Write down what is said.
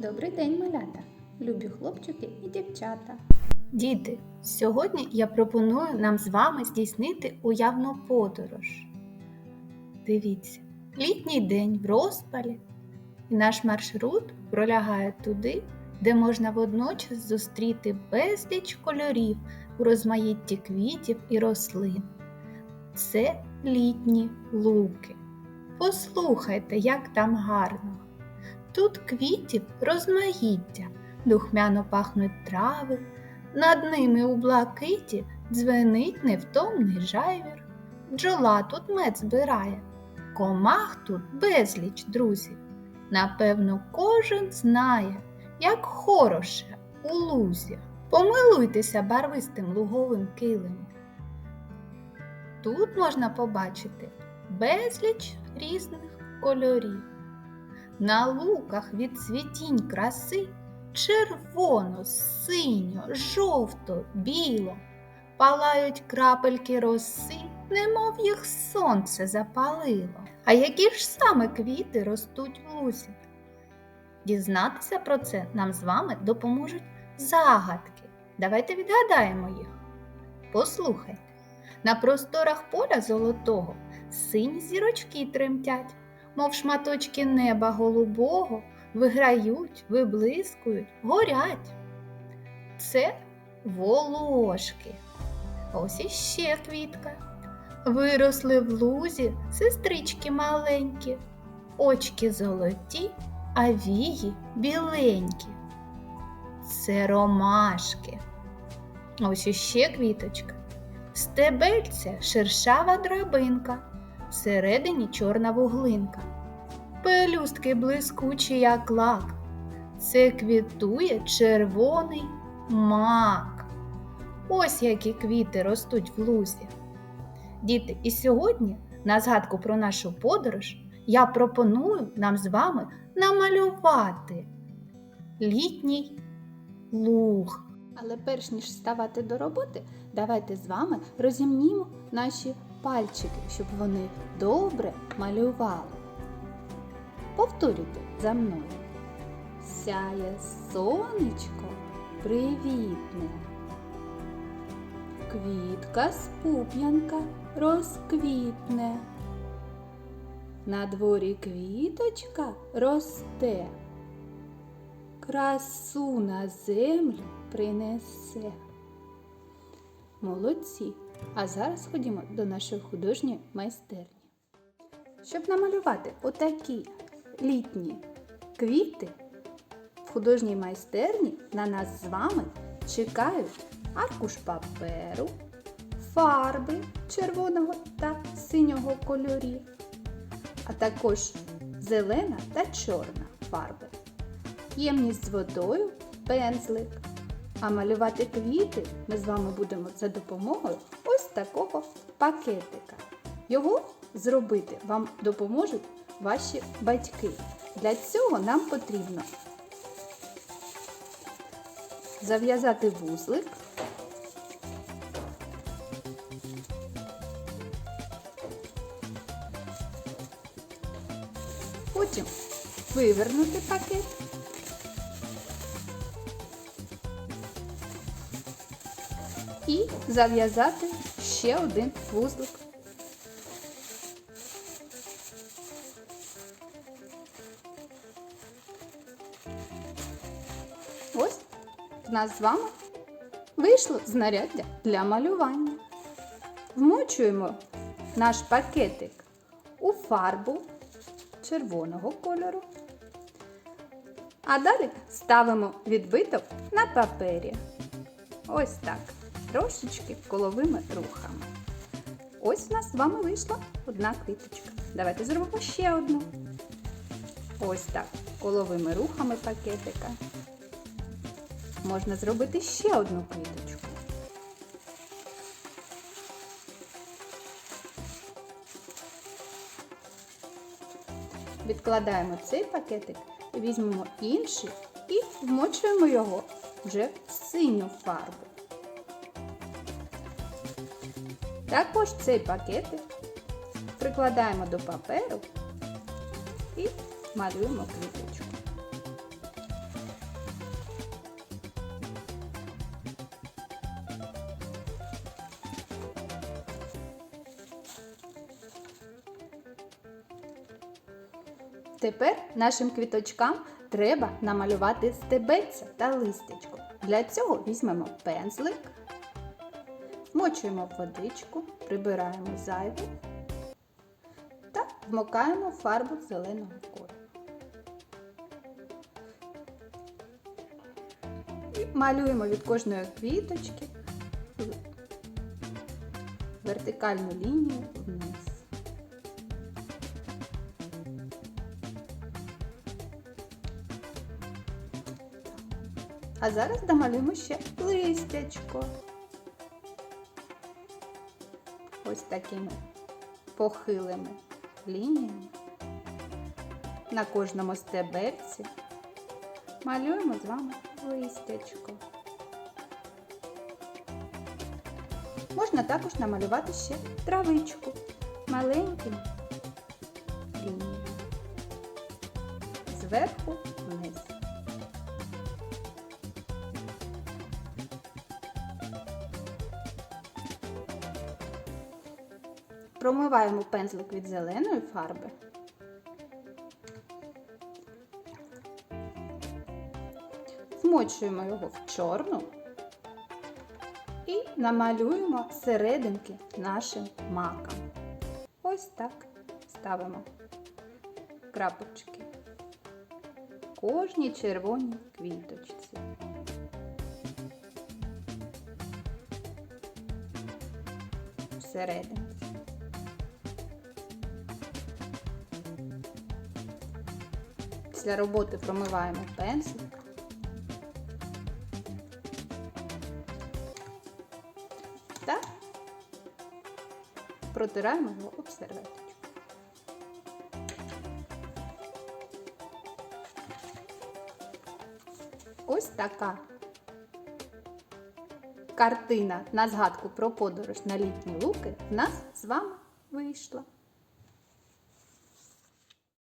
Добрий день, малята, любі хлопчики і дівчата. Діти, сьогодні я пропоную нам з вами здійснити уявну подорож. Дивіться, літній день в розпалі, і наш маршрут пролягає туди, де можна водночас зустріти безліч кольорів у розмаїтті квітів і рослин. Це літні луки. Послухайте, як там гарно. Тут квітів розмаїття, духмяно пахнуть трави, над ними у блакиті дзвенить невтомний жайвір. Бджола тут мед збирає, комах тут безліч друзів. Напевно, кожен знає, як хороше у лузі. Помилуйтеся барвистим луговим килимом. Тут можна побачити безліч різних кольорів. На луках від цвітінь краси червоно, синьо, жовто, біло, палають крапельки роси, немов їх сонце запалило. А які ж саме квіти ростуть в лузі? Дізнатися про це нам з вами допоможуть загадки. Давайте відгадаємо їх. Послухайте, на просторах поля золотого сині зірочки тремтять, мов шматочки неба голубого виграють, виблискують, горять. Це волошки. Ось іще квітка. Виросли в лузі сестрички маленькі, очки золоті, а вії біленькі. Це ромашки. Ось іще квіточка. Стебельця шершава драбинка, всередині чорна вуглинка пелюстки блискучі, як лак. Це квітує червоний мак. Ось які квіти ростуть в лузі. Діти, і сьогодні, на згадку про нашу подорож, я пропоную нам з вами намалювати літній луг. Але перш ніж ставати до роботи, давайте з вами розімнімо наші пальчики, щоб вони добре малювали. Повторюйте за мною. Сяє сонечко привітне. Квітка з пуп'янка розквітне. На дворі квіточка росте. Красу на землю принесе. Молодці! А зараз ходімо до нашої художньої майстерні. Щоб намалювати отакі літні квіти, в художній майстерні на нас з вами чекають аркуш паперу, фарби червоного та синього кольорів, а також зелена та чорна фарби, ємність з водою, пензлик. А малювати квіти ми з вами будемо за допомогою такого пакетика. Його зробити вам допоможуть ваші батьки. Для цього нам потрібно зав'язати вузлик, потім вивернути пакет. І зав'язати ще один вузлик. Ось в нас з вами вийшло знаряддя для малювання. Вмочуємо наш пакетик у фарбу червоного кольору. А далі ставимо відбиток на папері. Ось так. Трошечки коловими рухами. Ось у нас з вами вийшла одна квіточка. Давайте зробимо ще одну. Ось так. Коловими рухами пакетика. Можна зробити ще одну квіточку. Відкладаємо цей пакетик візьмемо інший і вмочуємо його вже в синю фарбу. Також цей пакетик прикладаємо до паперу і малюємо квіточку. Тепер нашим квіточкам треба намалювати стебельця та листечко. Для цього візьмемо пензлик змочуємо в водичку, прибираємо зайве та вмокаємо фарбу зеленого кольору. І малюємо від кожної квіточки вертикальну лінію вниз. А зараз домалюємо ще листячко. Ось такими похилими лініями. На кожному стебельці малюємо з вами листячко. Можна також намалювати ще травичку маленькими лініями. Зверху Промиваємо пензлик від зеленої фарби. Змочуємо його в чорну і намалюємо серединки нашим маком. Ось так ставимо крапочки кожній червоній квіточці. Всерединці. Після роботи промиваємо пензлик. Та протираємо його об серветочку. Ось така картина на згадку про подорож на літні луки в нас з вами вийшла.